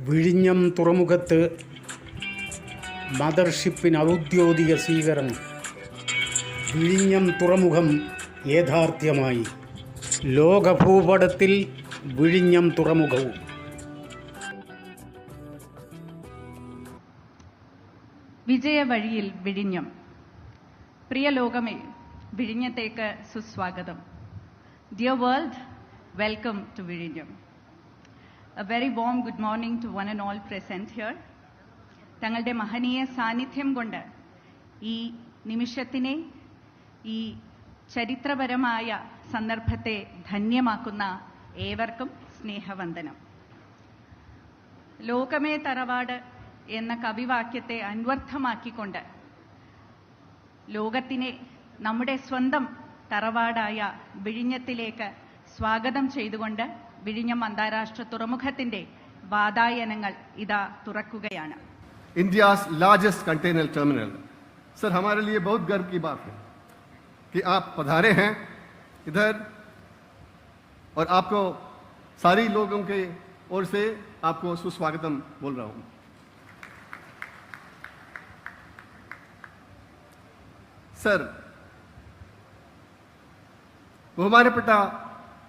വിഴിഞ്ഞം തുറമുഖത്ത് മദർഷിപ്പിന് ഔദ്യോഗിക സ്വീകരണം. വിഴിഞ്ഞം തുറമുഖം യാഥാർത്ഥ്യമായി ലോകഭൂപടത്തിൽ വിഴിഞ്ഞം തുറമുഖവും. വിജയവഴിയിൽ വിഴിഞ്ഞം. പ്രിയ ലോകമേ വിഴിഞ്ഞത്തേക്ക് സുസ്വാഗതം. ഡിയർ വേൾഡ് വെൽക്കം ടു വിഴിഞ്ഞം. A very warm good morning to one and all present here തങ്ങളുടെ മഹനീയ സാന്നിധ്യം കൊണ്ട് ഈ നിമിഷത്തിനെ ഈ ചരിത്രപരമായ സന്ദർഭത്തെ ധന്യമാക്കുന്ന ഏവർക്കും സ്നേഹവന്ദനം. ലോകമേ തറവാട് എന്ന കവിവാക്യത്തെ അന്വർത്ഥമാക്കിക്കൊണ്ട് ലോകത്തിനെ നമ്മുടെ സ്വന്തം തറവാടായ വിഴിഞ്ഞത്തിലേക്ക് സ്വാഗതം ചെയ്തുകൊണ്ട് വിഴിഞ്ഞം അന്താരാഷ്ട്ര തുറമുഖത്തിന്റെ വാതായനങ്ങൾ ഇതാ തുറക്കുകയാണ് India's largest container terminal sir हमारे लिए बहुत गर्व की बात है कि आप पधारे हैं इधर और आपको सारी लोगों के ओर से आपको सुस्वागतम बोल रहा हूं സർ ബഹുമാനപ്പെട്ട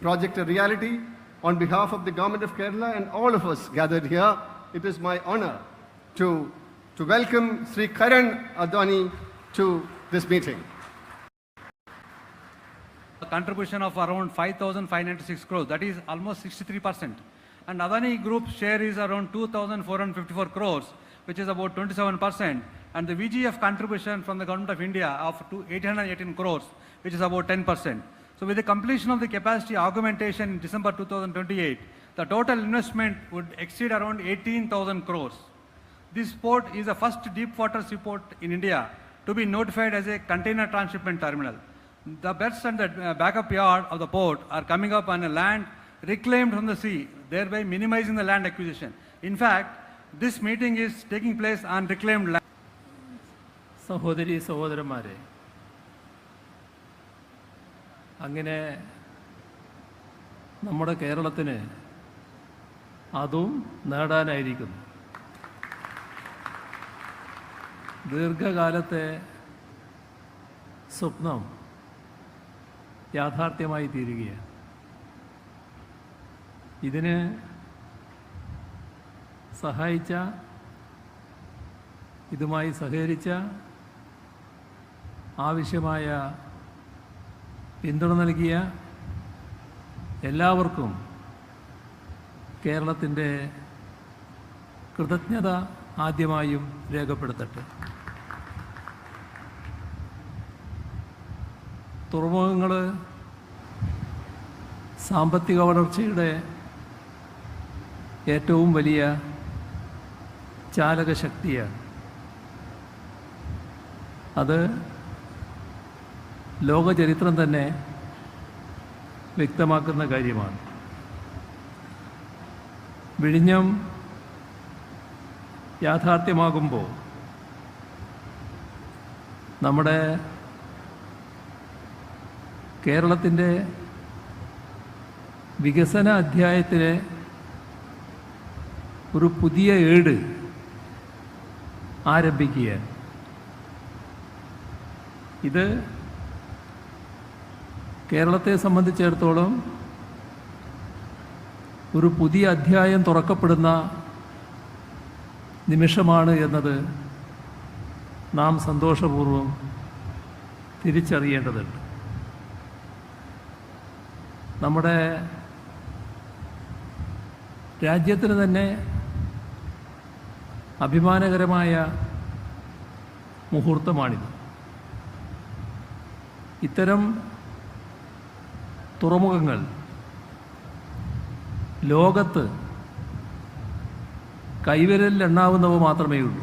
project a reality. On behalf of the government of Kerala and all of us gathered here, it is my honor to, to welcome Sri Karan Adani to this meeting. a contribution of around 5,596 crores, that is almost 63%. And Adani Group's share is around 2,454 crores, which is about 27%. And the VGF contribution from the Government of India of two- 818 crores, which is about 10%. So with the completion of the capacity augmentation in December 2028, the total investment would exceed around 18,000 crores. This port is the first deep water seaport in India to be notified as a container transshipment terminal. The berths and the uh, backup yard of the port are coming up on a land reclaimed from the sea, thereby minimizing the land acquisition. In fact, this meeting is taking place on reclaimed land. സഹോദരി സഹോദരന്മാരെ അങ്ങനെ നമ്മുടെ കേരളത്തിന് അതും നേടാനായിരിക്കുന്നു. ദീർഘകാലത്തെ സ്വപ്നം യാഥാർത്ഥ്യമായി തീരുകയാണ്. ഇതിന് സഹായിച്ച ഇതുമായി സഹകരിച്ച ആവശ്യമായ പിന്തുണ നൽകിയ എല്ലാവർക്കും കേരളത്തിന്റെ കൃതജ്ഞത ആദ്യമായും രേഖപ്പെടുത്തട്ടെ. തുറമുഖങ്ങൾ സാമ്പത്തിക വളർച്ചയുടെ ഏറ്റവും വലിയ ചാലകശക്തിയാണ്. അത് ലോകചരിത്രം തന്നെ വ്യക്തമാക്കുന്ന കാര്യമാണ്. വിഴിഞ്ഞം യാഥാർത്ഥ്യമാകുമ്പോൾ നമ്മുടെ കേരളത്തിന്റെ വികസന അധ്യായത്തിലെ ഒരു പുതിയ ഏട് ആരംഭിക്കുകയാണ്. ഇത് കേരളത്തെ സംബന്ധിച്ചിടത്തോളം ഒരു പുതിയ അധ്യായം തുറക്കപ്പെടുന്ന നിമിഷമാണ് എന്നത് നാം സന്തോഷപൂർവം തിരിച്ചറിയേണ്ടതുണ്ട്. നമ്മുടെ രാജ്യത്തിന് തന്നെ അഭിമാനകരമായ മുഹൂർത്തമാണിത്. ഇത്തരം തുറമുഖങ്ങൾ. ലോകത്ത് കൈവിരലിൽ എണ്ണാവുന്നവ മാത്രമേ ഉള്ളൂ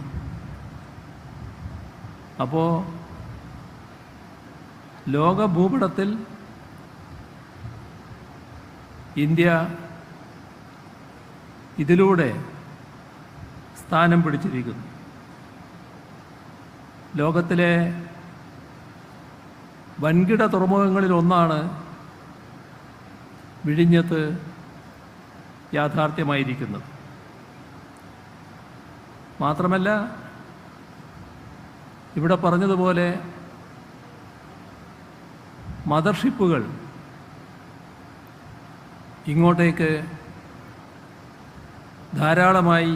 അപ്പോൾ ലോക ഭൂപടത്തിൽ ഇന്ത്യ ഇതിലൂടെ സ്ഥാനം പിടിച്ചിരിക്കുന്നു. ലോകത്തിലെ വൻകിട തുറമുഖങ്ങളിൽ ഒന്നാണ് വിഴിഞ്ഞത്ത് യാഥാർത്ഥ്യമായിരിക്കുന്നത്. മാത്രമല്ല ഇവിടെ പറഞ്ഞതുപോലെ മദർഷിപ്പുകൾ ഇങ്ങോട്ടേക്ക് ധാരാളമായി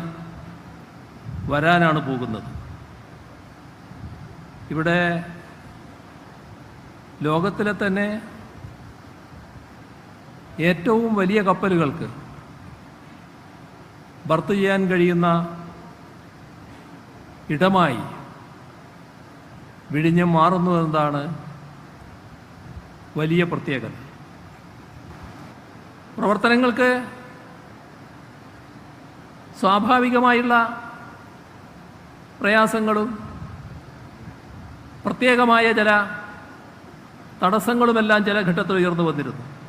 വരാനാണ് പോകുന്നത്. ഇവിടെ ലോകത്തിലെ തന്നെ ഏറ്റവും വലിയ കപ്പലുകൾക്ക് ബർത്ത് ചെയ്യാൻ കഴിയുന്ന ഇടമായി വിഴിഞ്ഞം മാറുന്നു എന്നതാണ് വലിയ പ്രത്യേകത. പ്രവർത്തനങ്ങൾക്ക് സ്വാഭാവികമായുള്ള പ്രയാസങ്ങളും പ്രത്യേകമായ ചില തടസ്സങ്ങളുമെല്ലാം ചില ഘട്ടത്തിൽ ഉയർന്നു വന്നിരുന്നു.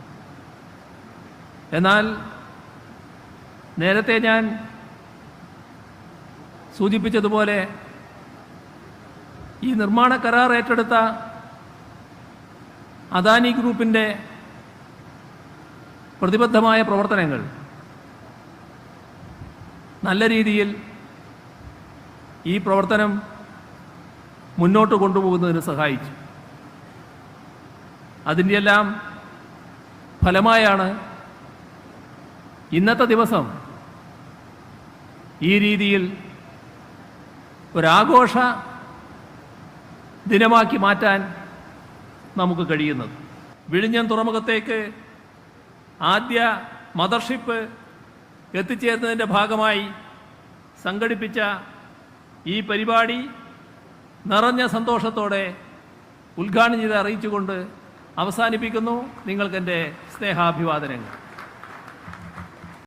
എന്നാൽ നേരത്തെ ഞാൻ സൂചിപ്പിച്ചതുപോലെ ഈ നിർമ്മാണ കരാർ ഏറ്റെടുത്ത അദാനി ഗ്രൂപ്പിന്റെ പ്രതിബദ്ധമായ പ്രവർത്തനങ്ങൾ നല്ല രീതിയിൽ ഈ പ്രവർത്തനം മുന്നോട്ട് കൊണ്ടുപോകുന്നതിന് സഹായിച്ചു. അതിന്റെയെല്ലാം ഫലമായാണ് ഇന്നത്തെ ദിവസം ഈ രീതിയിൽ ഒരാഘോഷ ദിനമാക്കി മാറ്റാൻ നമുക്ക് കഴിയുന്നത്. വിഴിഞ്ഞം തുറമുഖത്തേക്ക് ആദ്യ മദർഷിപ്പ് എത്തിച്ചേർന്നതിന്റെ ഭാഗമായി സംഘടിപ്പിച്ച ഈ പരിപാടി നിറഞ്ഞ സന്തോഷത്തോടെ ഉദ്ഘാടനം ചെയ്ത് അറിയിച്ചുകൊണ്ട് അവസാനിപ്പിക്കുന്നു. നിങ്ങൾക്കെന്റെ സ്നേഹാഭിവാദനങ്ങൾ.